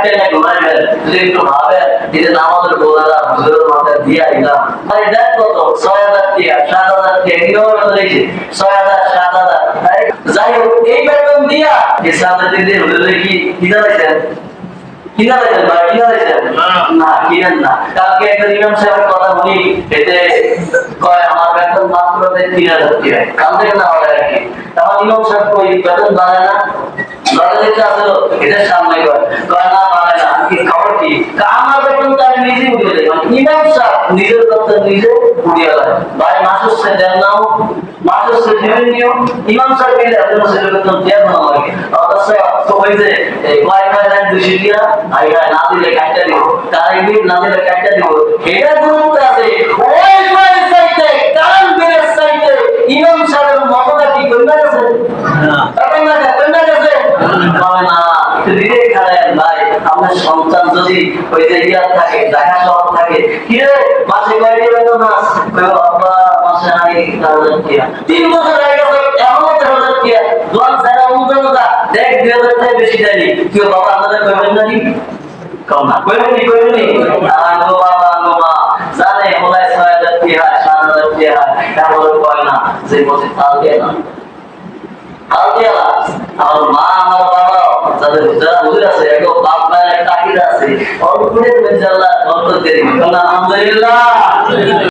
রাত টেনে ঘুমাইবেন যদি একটু ভাবেন এই যে নামাজের হুজুরের মাথায় দিয়ে আইলাম। ভাই দেখ কত ছয় হাজার টাকা সাত হাজার টাকা কীভাবে রয়েছে ছয় হাজার সাত হাজার যাই হোক এই বেতন দিয়া এই সাত হাজার দিয়ে হুজুরে কি কি দাঁড়াইছেন কি দাঁড়াইছেন ভাই কি দাঁড়াইছেন না। কিনেন না। কালকে একটা ইমাম সাহেবের কথা বলি এতে কয় আমার বেতন মাত্র তিন হাজার টাকা কাল থেকে না হয় আর কি? আমার ইমাম সাহেব কই বেতন বাড়ায় না? আসলো এদের সামনে কয় কয় আমার বেতন তো নিজে উঠিয়ে দেয় ইমাম সাহেব নিজের নিজে ভাই দেন নাও মাস হচ্ছে দিবেন নিও ইমাম সাহেব মিলে আপনার ছেলে বেতন দেন না আমাকে। অথচ তো ওই যে এই ওয়াইফাই লাইন দুশো টিয়া আর এটা না দিলে কাটটা দিব। কারেন্ট বিল না দিলে কাটটা দিব। এটা গুরুত্ব আছে। ওয়াইফাই চাইতে কারেন্ট বিলের চাইতে ইমাম সাহেবের মতটা কি কইনা গেছে না গেছে। তবে না। দিলে খালেন ভাই, আপনার সন্তান যদি ওই যে ইয়ার থাকে, ঢাকা শহর থাকে, কি হাজার বছর হয়ে হাজার হাজার ছয় হাজার হাজার তারপরে কয় না, যে তাল দিয়ে না, আমার মা, আমার বাবা হুজুর আছে একদম বাপ মায়ের একটা আছে। অল্প করে আল্লাহ বরকত দিয়ে আলহামদুলিল্লাহ।